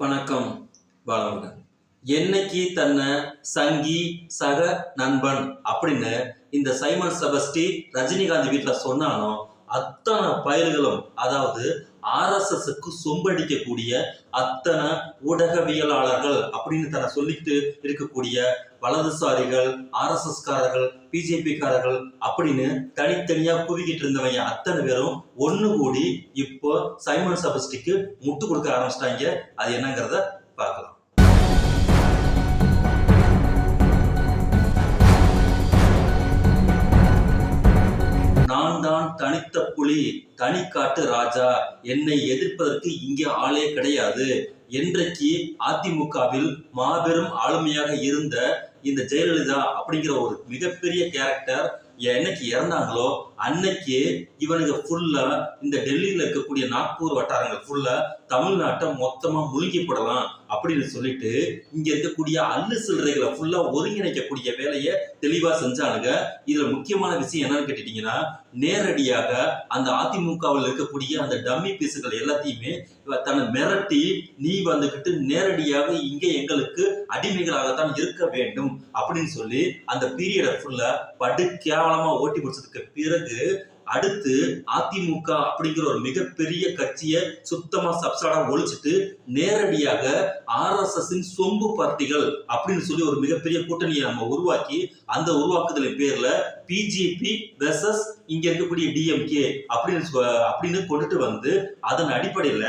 வணக்கம் பாலமுருகன் என்னைக்கு தன்னை சங்கி சக நண்பன் அப்படின்னு இந்த சைமன் செபஸ்டி ரஜினிகாந்த் வீட்டில் சொன்னாலும் அத்தனை பயிர்களும் அதாவது ஆர்எஸ்எஸ்க்கு சொம்படிக்கக்கூடிய அத்தனை ஊடகவியலாளர்கள் அப்படின்னு தன்னை சொல்லிட்டு இருக்கக்கூடிய வலதுசாரிகள் ஆர்எஸ்எஸ்காரர்கள் பிஜேபிக்காரர்கள் அப்படின்னு தனித்தனியா குவிக்கிட்டு இருந்தவங்க அத்தனை பேரும் ஒன்று கூடி இப்போ சைமன் சபஸ்டிக்கு முட்டு கொடுக்க ஆரம்பிச்சிட்டாங்க. அது என்னங்கிறத பார்க்கலாம். நான் தான் தனித்த புலி தனிக்காட்டு ராஜா. என்னை எதிர்ப்பதற்கு இங்கே ஆளே கிடையாது. என்றைக்கு அதிமுகவில் மாபெரும் ஆளுமையாக இருந்த இந்த ஜெயலலிதா அப்படிங்கிற ஒரு மிகப்பெரிய கேரக்டர் என்னைக்கு இறந்தாங்களோ அன்னைக்கு இவனுங்க ஃபுல்லா இந்த டெல்லியில இருக்கக்கூடிய நாக்பூர் வட்டாரங்கள் ஃபுல்லா தமிழ்நாட்டை மொத்தமா முழுங்கி போடலாம் அப்படின்னு சொல்லிட்டு இங்க இருக்கக்கூடிய அல்லு சில்லறைகளை ஃபுல்லா ஒருங்கிணைக்கக்கூடிய வேலையை தெளிவா செஞ்சானுங்க. இதுல முக்கியமான விஷயம் என்னன்னு கேட்டுட்டீங்கன்னா நேரடியாக அந்த அதிமுகவில் இருக்கக்கூடிய அந்த டம்மி பீஸுகள் எல்லாத்தையுமே தன்னை மிரட்டி நீ வந்துகிட்டு நேரடியாக இங்க எங்களுக்கு அடிமைகளாகத்தான் இருக்க வேண்டும் அப்படின்னு சொல்லி அந்த பீரியடை ஃபுல்லா படுக்கையாக கேவலமா ஓட்டி முடிச்சதுக்கு பிறகு அடுத்து அதிமுக அப்படிங்கிற ஒரு மிகப்பெரிய கட்சியை சுத்தமா சப்சாடா ஒழிச்சிட்டு நேரடியாக ஆர்எஸ்எஸ் சொம்பு பார்ட்டிகள் அப்படின்னு சொல்லி ஒரு மிகப்பெரிய கூட்டணியை நம்ம உருவாக்கி அந்த உருவாக்குதலின் பேர்ல பிஜேபி வெர்சஸ் இங்க இருக்கக்கூடிய டிஎம்கே அப்படின்னு சொ- அப்படின்னு கொண்டுட்டு வந்து அதன் அடிப்படையில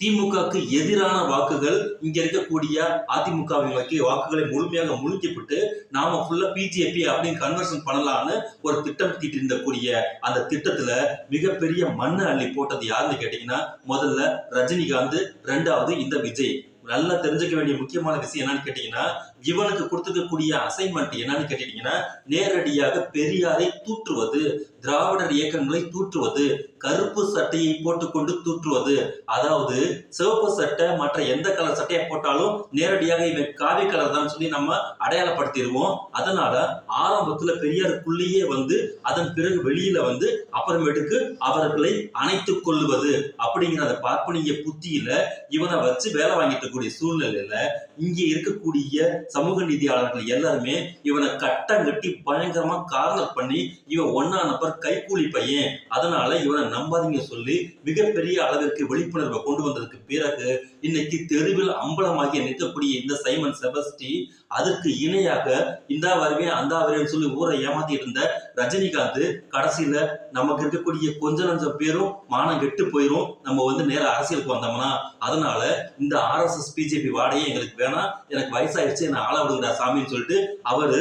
திமுகவுக்கு எதிரான வாக்குகள் இங்க இருக்கக்கூடிய அதிமுகவிற்கு வாக்குகளை முழுமையாக முழுங்கிவிட்டு நாம ஃபுல்லா பிஜேபி அப்படின்னு கன்வர்ஷன் பண்ணலாம்னு ஒரு திட்டம் தீட்டு இருந்தக்கூடிய அந்த திட்டத்துல மிகப்பெரிய மண்ணை அள்ளி போட்டது யாருன்னு கேட்டீங்கன்னா முதல்ல ரஜினிகாந்த் ரெண்டாவது இந்த விஜய். நல்லா தெரிஞ்சுக்க வேண்டிய முக்கியமான விஷயம் என்னன்னு கேட்டீங்கன்னா இவனுக்கு கொடுத்துக்கக்கூடிய அசைன்மெண்ட் என்னன்னு கேட்டீங்கன்னா நேரடியாக பெரியாரை தூற்றுவது திராவிடர் இயக்கங்களை தூற்றுவது கருப்பு சட்டையை போட்டுக்கொண்டு தூற்றுவது. அதாவது சிவப்பு சட்டை மற்ற எந்த கலர் சட்டையை போட்டாலும் நேரடியாக இவன் காவி கலர் தான் சொல்லி நம்ம அடையாளப்படுத்திடுவோம். அதனால ஆரம்பத்துல பெரியாருக்குள்ளேயே வந்து அதன் பிறகு வெளியில வந்து அப்புறமேட்டுக்கு அவர்களை அணைத்து கொள்ளுவது அப்படிங்கிற அந்த பார்ப்பனிய புத்தியில இவனை வச்சு வேலை வாங்கிட்டு கூடிய சூழ்நிலையில இங்கே இருக்கக்கூடிய சமூக நீதியாளர்கள் எல்லாருமே இவனை கட்டம் கட்டி பயங்கரமா கார்னர் பண்ணி இவன் ஒன்னா நபர் கைக்கூலி பையன். அதனால இவனை நம்பாதீங்க சொல்லி மிகப்பெரிய அளவிற்கு விழிப்புணர்வை கொண்டு வந்ததுக்கு பிறகு இன்னைக்கு தெருவில் அம்பலமாகி நிற்கக்கூடிய இந்த சைமன் செபஸ்டி அதற்கு இணையாக இந்தா வருவேன் அந்த வருவேன்னு சொல்லி ஊரை ஏமாத்திட்டு இருந்த ரஜினிகாந்த் கடைசியில நமக்கு இருக்கக்கூடிய கொஞ்ச நஞ்சம் பேரும் மானம் கெட்டு போயிரும். நம்ம வந்து நேர அரசியலுக்கு வந்தோம்னா அதனால இந்த ஆர்எஸ்எஸ் பிஜேபி வாடையே எங்களுக்கு வேணாம். எனக்கு வயசாயிடுச்சு என்ன ஆள விடுங்கடா சாமின்னு சொல்லிட்டு அவரு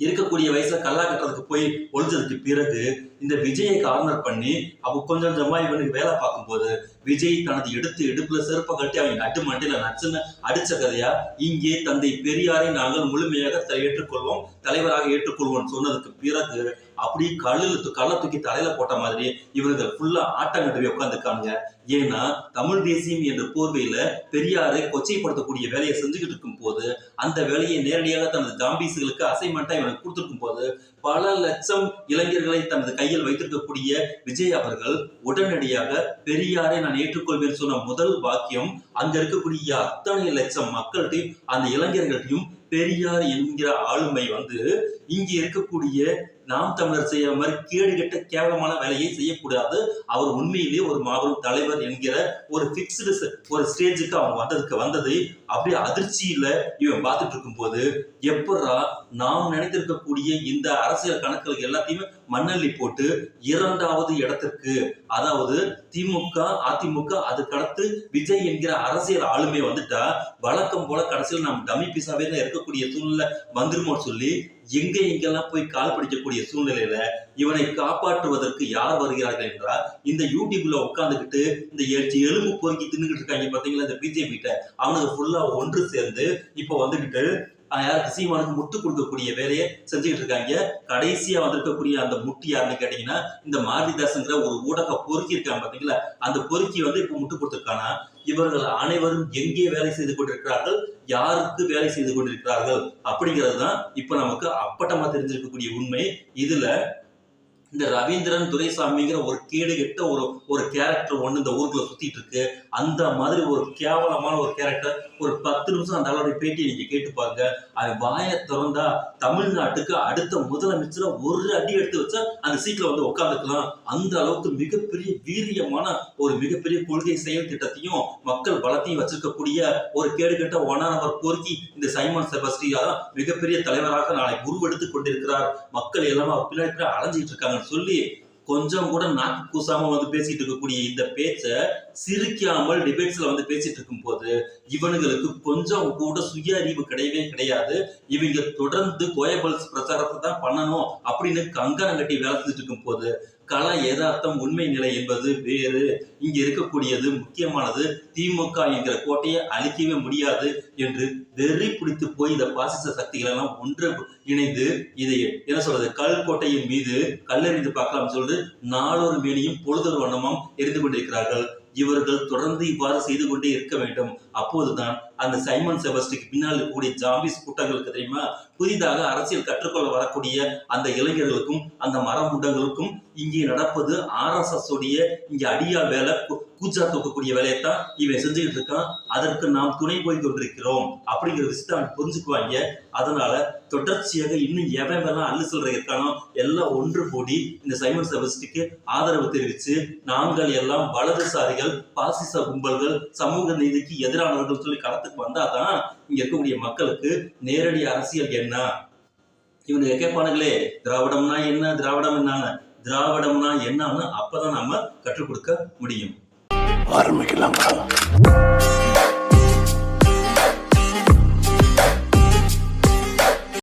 இருக்கக்கூடிய வயசுல கல்லா கட்டுறதுக்கு போய் ஒழிஞ்சதுக்கு பிறகு இந்த விஜயை கார்னர் பண்ணி அவ கொஞ்சம் கொஞ்சமா இவனுக்கு வேலை பார்க்கும்போது விஜய் தனது எடுத்து எடுப்புல செருப்பை கட்டி அவன் நட்டு மண்டியில நச்சுன்னு அடிச்ச கதையா இங்கே தந்தை பெரியாரை நாங்கள் முழுமையாக ஏற்றுக்கொள்வோம் தலைவராக ஏற்றுக்கொள்வோம் சொன்னதுக்கு பிறகு அப்படியே கல்லில் கல்லை தூக்கி தலையில போட்ட மாதிரி இவங்க ஃபுல்லா ஆட்டம் கட்டி உட்காந்துருக்காங்க ஏன்னா தமிழ் தேசியம் என்ற போர்வையில பெரியாரை கொச்சைப்படுத்தக்கூடிய வேலையை செஞ்சுக்கிட்டு இருக்கும் போது அந்த வேலையை நேரடியாக தனது ஜாம்பீஸ்களுக்கு அசைன்மெண்டா இவனுக்கு கொடுத்துருக்கும் போது பல லட்சம் இளைஞர்களை தனது கையில் வைத்திருக்கக்கூடிய விஜய் அவர்கள் உடனடியாக பெரியாரை நான் ஏற்றுக்கொள்வேன் சொன்ன முதல் வாக்கியம் அங்க இருக்கக்கூடிய அத்தனை லட்சம் மக்கள்கிட்டையும் அந்த இளைஞர்கள்ட்டையும் பெரியார் என்கிற ஆளுமை வந்து இங்க இருக்கக்கூடிய நாம் தமிழர் செய்யற மாதிரி கேடுகெட்ட கேவலமான வேலையை செய்யக்கூடாது. அவர் உண்மையிலேயே ஒரு மாபெரும் தலைவர் என்கிற ஒரு பிக்ஸ்டு ஒரு ஸ்டேஜுக்கு அவங்க வந்ததுக்கு வந்தது அப்படியே அதிர்ச்சியில இவன் பார்த்துட்டு இருக்கும் போது எப்படா நாம் நினைத்திருக்கக்கூடிய இந்த அரசியல் கணக்குகள் எல்லாத்தையுமே மண்ணள்ளி போட்டு இரண்டாவது இடத்திற்கு அதாவது திமுக அதிமுக அதுக்கடுத்து விஜய் என்கிற அரசியல் ஆளுமை வந்துட்டா வழக்கம் போல கடைசியில் நாம் டம்மி பிசாவே தான் இருக்கக்கூடிய சூழ்நிலை வந்துருமோன்னு சொல்லி எங்க எங்கெல்லாம் போய் கால் பிடிக்கக்கூடிய சூழ்நிலையில இவனை காப்பாற்றுவதற்கு யார் வருகிறார்கள் என்றால் இந்த யூடியூப்ல உட்காந்துக்கிட்டு இந்த எலும்பு பொறுக்கி தின்னுகிட்டு இருக்காங்க பாத்தீங்களா இந்த பிஜேபி கிட்ட அவனுக்கு ஃபுல்லா ஒன்று சேர்ந்து இப்போ வந்துகிட்டு யாருக்கு சீமானுக்கு முட்டு கொடுக்கக்கூடிய வேலையை செஞ்சுக்கிட்டு இருக்காங்க. கடைசியா வந்திருக்கக்கூடிய அந்த முட்டி யாருன்னு கேட்டீங்கன்னா இந்த மாரிதாஸ்ங்கிற ஒரு ஊடக பொறுக்கி இருக்காங்க பாத்தீங்களா? அந்த பொறுக்கி வந்து இப்போ முட்டு கொடுத்துருக்கானா? இவர்கள் அனைவரும் எங்கே வேலை செய்து கொண்டிருக்கிறார்கள்? யாருக்கு வேலை செய்து கொண்டிருக்கிறார்கள்? அப்படிங்கிறது தான் இப்போ நமக்கு அப்பட்டமா தெரிஞ்சிருக்கக்கூடிய உண்மை. இதுல இந்த ரவீந்திரன் துரைசாமிங்கிற ஒரு கேடு கெட்ட ஒரு ஒரு கேரக்டர் ஒன்று இந்த ஊருக்குள்ள சுத்திட்டு இருக்கு அந்த மாதிரி ஒரு கேவலமான ஒரு கேரக்டர் ஒரு பத்து நிமிஷம் அந்த அளவுடைய பேட்டியை நீங்க கேட்டு பாருங்க. அது வாயை திறந்தா தமிழ்நாட்டுக்கு அடுத்த முதலமைச்சரை ஒரு அடி எடுத்து வச்சா அந்த சீட்ல வந்து உட்காந்துக்கலாம் அந்த அளவுக்கு மிகப்பெரிய வீரியமான ஒரு மிகப்பெரிய கொள்கை செயல் திட்டத்தையும் மக்கள் பலத்தையும் வச்சிருக்கக்கூடிய ஒரு கேடு கெட்ட ஒன்னாவர் பொறுக்கி இந்த சைமன் செபஸ்டியா தான் மிகப்பெரிய தலைவராக நாளை உருவெடுத்து கொண்டிருக்கிறார். மக்கள் எல்லாம் பின்னாடி அலைஞ்சிட்டு இருக்காங்க. சொல்லி கொஞ்சம் கூட நாக்கு கூசாம வந்து பேசிட்டு இருக்கக்கூடிய இந்த பேச்ச சிரிக்காமல் டிபேட்ஸ்ல வந்து பேசிட்டு இருக்கும் போது இவனுங்களுக்கு கொஞ்சம் கூட சுய அறிவு கிடையவே கிடையாது. இவங்க தொடர்ந்து கோயபல்ஸ் பிரச்சாரத்தை தான் பண்ணணும் அப்படின்னு கங்கணம் கட்டி வேலை செஞ்சுட்டு இருக்கும் போது கள யதார்த்தம் உண்மை நிலை என்பது வேறு. இங்கு இருக்கக்கூடியது முக்கியமானது. திமுக என்கிற கோட்டையை அழிக்கவே முடியாது என்று வெறி பிடித்து போய் இந்த பாசிச சக்திகள் எல்லாம் ஒன்று இணைந்து இதை என்ன சொல்றது? கல் கோட்டையின் மீது கல்லெறிந்து பார்க்கலாம்னு சொல்றது நாளொரு மேனியும் பொழுதொரு வண்ணமும் எரிந்து கொண்டிருக்கிறார்கள். இவர்கள் தொடர்ந்து இவ்வாறு செய்து கொண்டே இருக்க வேண்டும். அப்போதுதான் அந்த சைமன் செபஸ்டிக்கு பின்னால் இருக்கக்கூடிய ஜாம்பிஸ் கூட்டங்களுக்கு தெரியுமா? புதிதாக அரசியல் கற்றுக்கொள்ள வரக்கூடிய அந்த இளைஞர்களுக்கும் அந்த மரமுண்டங்களுக்கும் இங்கே நடப்பது ஆர்எஸ்எஸ் உடைய இங்கே அடியா வேலை கூச்சா தூக்கக்கூடிய வேலையைத்தான் இவன் செஞ்சுக்கிட்டு இருக்கான் அதற்கு நாம் துணை போய் கொண்டிருக்கிறோம் அப்படிங்கிற விஷயத்தை அவன் புரிஞ்சுக்குவாங்க. அதனால தொடர்ச்சியாக இன்னும் எவன் வேணா அள்ளு சொல்ற இருக்கானோ எல்லாம் ஒன்று கூடி இந்த சைமன் செபஸ்டிக்கு ஆதரவு தெரிவித்து நாங்கள் எல்லாம் வலதுசாரிகள் பாசிச கும்பல்கள் சமூக நீதிக்கு எதிரானவர்கள் சொல்லி களத்துக்கு வந்தாதான் இங்க இருக்கக்கூடிய மக்களுக்கு நேரடி அரசியல் என்ன? இவனுக்கு கேட்பானுங்களே திராவிடம்னா என்ன திராவிடம் என்னன்னு? திராவிடம்னா என்னன்னு அப்பதான் நம்ம கற்றுக் கொடுக்க முடியும். ஆரம்பிக்கலாங்களா